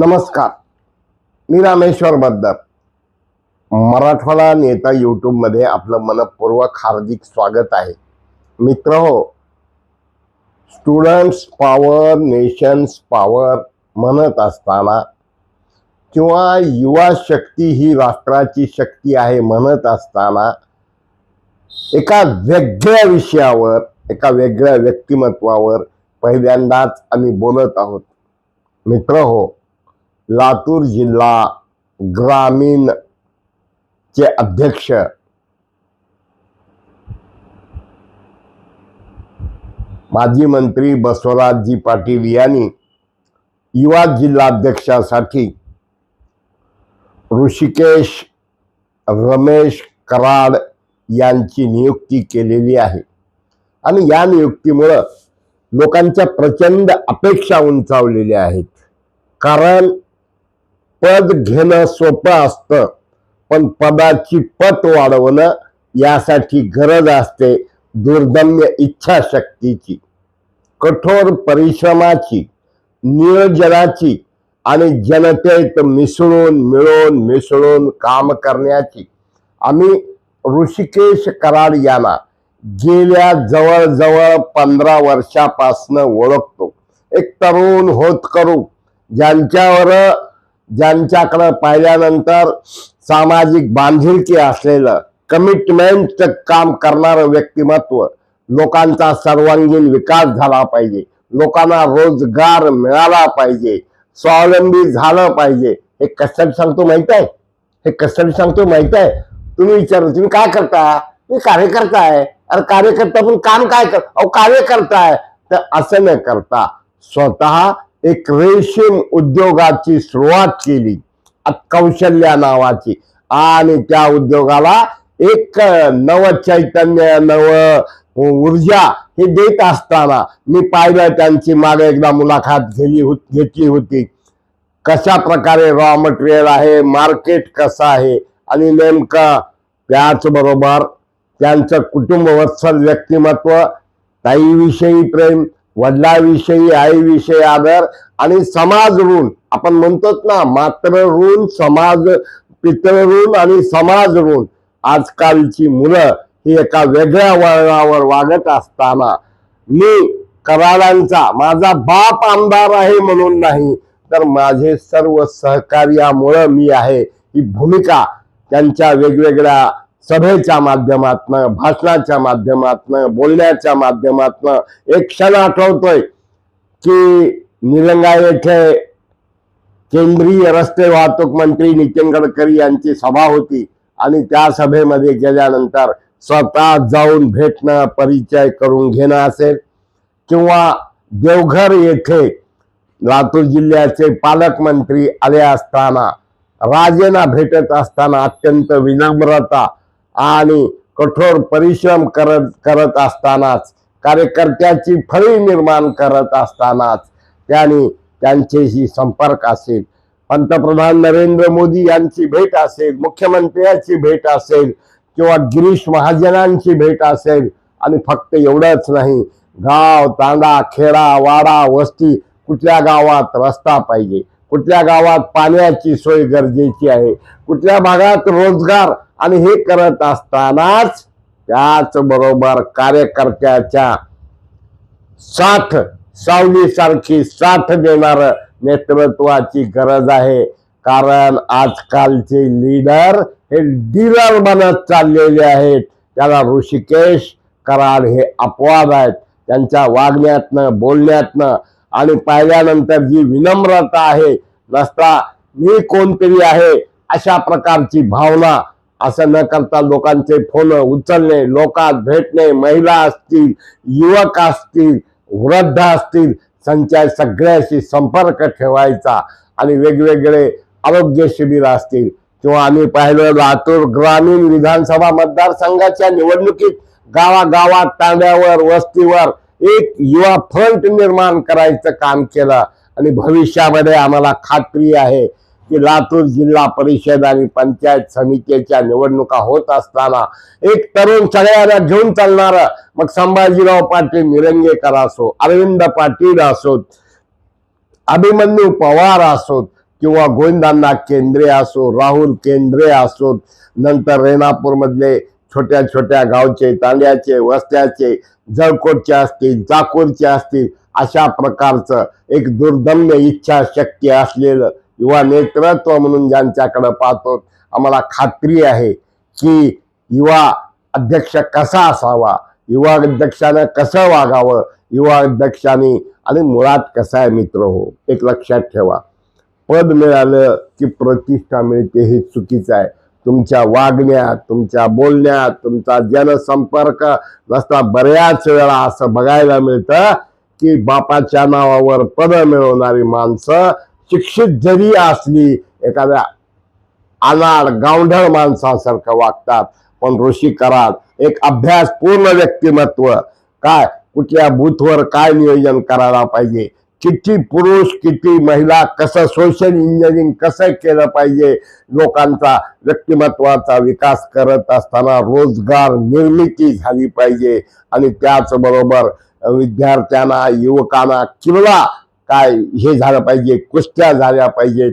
नमस्कार. मी रामेश्वर बद्दर मराठवाडा नेता यूट्यूबमध्ये आपलं मनपूर्वक हार्दिक स्वागत आहे. मित्र हो स्टुडंट्स पॉवर नेशन्स पॉवर म्हणत असताना किंवा युवा शक्ती ही राष्ट्राची शक्ती आहे म्हणत असताना एका वेगळ्या विषयावर एका वेगळ्या व्यक्तिमत्वावर पहिल्यांदाच आम्ही बोलत आहोत. मित्र हो लातूर जिल्हा ग्रामीण चे अध्यक्ष. माजी मंत्री बसवराजजी पाटील यांनी युवा जिल्हाध्यक्षासाठी ऋषिकेश रमेश कराड यांची नियुक्ती केलेली आहे. आणि या नियुक्तीमुळं लोकांच्या प्रचंड अपेक्षा उंचावलेल्या आहेत. कारण पद घेणं सोपं असतं. पण पदाची पत वाढवणं यासाठी गरज असते दुर्दम्य इच्छाशक्तीची कठोर परिश्रमाची नियोजनाची आणि जनतेत मिसळून मिळून मिसळून काम करण्याची. आम्ही ऋषिकेश कराड यांना गेल्या जवळजवळ पंधरा वर्षापासनं ओळखतो. एक तरुण होत करू ज्यांच्यावर ज्यांच्याकडं पाहिल्यानंतर सामाजिक बांधिलकी असलेलं कमिटमेंट काम करणारं व्यक्तिमत्व लोकांचा सर्वांगीण विकास झाला पाहिजे. लोकांना रोजगार मिळाला पाहिजे. स्वावलंबी झालं पाहिजे. हे कशासाठी सांगतो माहीत आहे? हे कशासाठी सांगतो माहीत आहे? तुम्ही विचार तुम्ही काय करता मी कार्यकर्ता आहे अरे कार्यकर्ता पण काम काय कर अहो कार्य करताय. तर असं न करता स्वतः एक रेशीम उद्योगाची सुरुवात केली. कौशल्या नावाची. आणि त्या उद्योगाला एक नव चैतन्य नव ऊर्जा हे देत असताना मी पाहिलं त्यांची मागे एकदा मुलाखत घेली घेतली होती. कशा प्रकारे रॉ मटेरियल आहे मार्केट कसं आहे आणि नेमकं त्याचबरोबर त्यांचं कुटुंब वत्सल व्यक्तिमत्व ताईविषयी प्रेम वडिलाविषयी आईविषयी आदर आणि समाज ऋण. आपण म्हणतोच ना मात्र ऋण समाज पितृ ऋण आणि समाज ऋण. आजकालची मुलं ही एका वेगळ्या वळणावर वागत असताना मी कराडांचा माझा बाप आमदार आहे म्हणून नाही तर माझे सर्व सहकार्यामुळं मी आहे. ही भूमिका त्यांच्या वेगवेगळ्या सभेच्या माध्यमातनं भाषणाच्या माध्यमातनं बोलण्याच्या माध्यमातनं एक क्षण आठवतोय की निलंगा येथे केंद्रीय रस्ते वाहतूक मंत्री नितीन गडकरी यांची सभा होती आणि त्या सभेमध्ये गेल्यानंतर स्वतः जाऊन भेटणं परिचय करून घेणं असेल किंवा देवघर येथे लातूर जिल्ह्याचे पालकमंत्री आले असताना राजेना भेटत असताना अत्यंत विनम्रता आणि कठोर परिश्रम करत करत असतानाच कार्यकर्त्याची फळी निर्माण करत असतानाच त्यांनी त्यांच्याशी संपर्क असेल. पंतप्रधान नरेंद्र मोदी यांची भेट असेल मुख्यमंत्र्याची भेट असेल किंवा गिरीश महाजनांची भेट असेल आणि फक्त एवढंच नाही गाव तांडा खेडा वाडा वस्ती कुठल्या गावात रस्ता पाहिजे कुठल्या गावात पाण्याची सोय गरजेची आहे कुठल्या भागात रोजगार आणि हे करत असतानाच त्याचबरोबर कार्यकर्त्याच्या साथ सावलीसारखी साथ देणार नेतृत्वाची गरज आहे. कारण आजकालचे लीडर हे डीलर बनत चाललेले आहेत. त्याला ऋषिकेश कराड हे अपवाद आहेत. त्यांच्या वागण्यातनं बोलण्यातनं आणि पाहिल्यानंतर जी विनम्रता आहे नसता मी कोणतरी आहे अशा प्रकारची भावना असं न करता लोकांचे फोन उचलणे लोकात भेटणे महिला असतील युवक असतील वृद्ध असतील त्यांच्या सगळ्याशी संपर्क ठेवायचा आणि वेगवेगळे आरोग्य शिबिर असतील. किंवा आम्ही पाहिलं लातूर ग्रामीण विधानसभा मतदारसंघाच्या निवडणुकीत गावागावात तांड्यावर वस्तीवर एक युवा फ्रंट निर्माण करायचं काम केलं. आणि भविष्यामध्ये आम्हाला खात्री आहे की लातूर जिल्हा परिषद आणि पंचायत समितीच्या निवडणुका होत असताना एक तरुण सगळ्यांना घेऊन चालणार. मग संभाजीराव पाटील निरंगेकर असो अरविंद पाटील असोत अभिमन्यू पवार असोत किंवा गोविंदांना केंद्रे असो राहुल केंद्रे असोत नंतर रेणापूरमधले छोट्या छोट्या गावचे तांड्याचे वस्त्याचे जळकोटचे असतील जाकोरचे असतील अशा प्रकारचं एक दुर्दम्य इच्छाशक्ती असलेलं युवा नेतृत्व म्हणून ज्यांच्याकडे पाहतो आम्हाला खात्री आहे की युवा अध्यक्ष कसा असावा युवा अध्यक्षानं कसं वागावं युवा अध्यक्षाने आणि मुळात कसा आहे मित्र हो एक लक्षात ठेवा. पद मिळालं की प्रतिष्ठा मिळते हे चुकीचं आहे. तुमच्या वागण्यात तुमच्या बोलण्यात तुमचा जनसंपर्क नसता बऱ्याच वेळा असं बघायला मिळतं की बापाच्या नावावर पद मिळवणारी माणसं शिक्षित जरी असली एखाद्या अनाड गावढळ माणसासारखं वागतात पण ऋषी कराड एक अभ्यास पूर्ण व्यक्तिमत्व. काय? कुठल्या बूथवर काय नियोजन करायला पाहिजे? किती पुरुष किती महिला कसं सोशल इंजिनिअरिंग कसं केलं पाहिजे? लोकांचा व्यक्तिमत्वाचा विकास करत असताना रोजगार निर्मिती झाली पाहिजे. आणि त्याचबरोबर विद्यार्थ्यांना युवकांना किंवा काय हे झालं पाहिजे कुस्त्या झाल्या पाहिजेत.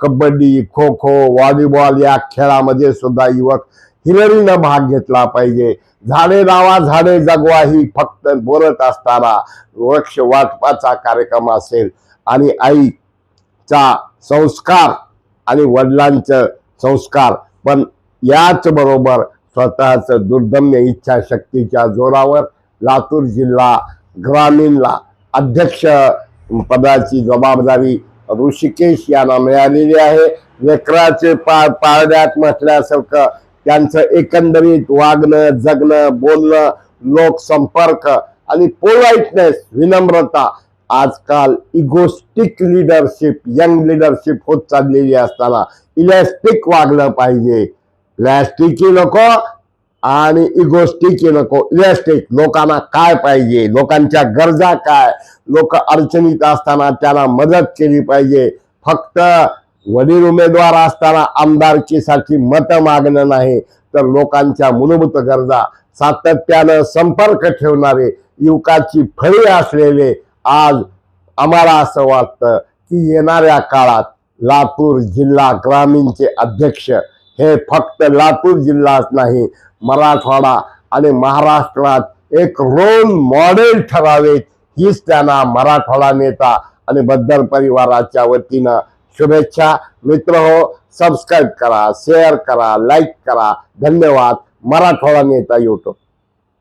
कबड्डी खो खो व्हॉलीबॉल या खेळामध्ये सुद्धा युवक हिरडीनं भाग घेतला पाहिजे. झाडे लावा झाडे जगवा ही फक्त बोलत असताना वृक्ष वाटपाचा कार्यक्रम असेल. आणि आईचा संस्कार आणि वडिलांचं संस्कार पण याच बरोबर दुर्दम्य इच्छाशक्तीच्या जोरावर लातूर जिल्हा ग्रामीणला अध्यक्ष पदाची जबाबदारी ऋषिकेश यांना मिळालेली आहे. लेकराचे पा पाळण्यात म्हटल्यासारखं त्यांचं एकंदरीत वागणं जगणं बोलणं लोकसंपर्क आणि पोलाइटनेस विनम्रता आजकाल इगोस्टिक लिडरशिप यंग लिडरशिप होत चाललेली असताना इलॅस्टिक वागलं पाहिजे. प्लॅस्टिकही नको आणि इगोस्टिक नको. इलॅस्टिक लोकांना काय पाहिजे? लोकांच्या गरजा काय? लोक अडचणीत असताना त्यांना मदत केली पाहिजे. फक्त वडील उमेदवार असताना आमदारकीसाठी मतं मागणं नाही तर लोकांच्या मूलभूत गरजा सातत्यानं संपर्क ठेवणारे युवकाची फळी असलेले आज आम्हाला असं वाटतं की येणाऱ्या काळात लातूर जिल्हा ग्रामीणचे अध्यक्ष हे फक्त लातूर जिल्हाच नाही मराठवाडा आणि महाराष्ट्रात एक रोल मॉडेल ठरावेत हीच त्यांना मराठवाडा नेता आणि बद्दल परिवाराच्या वतीनं शुभेच्छा. मित्र हो सबस्क्राईब करा शेअर करा लाईक करा. धन्यवाद. मराठवाडा नेता यूट्यूब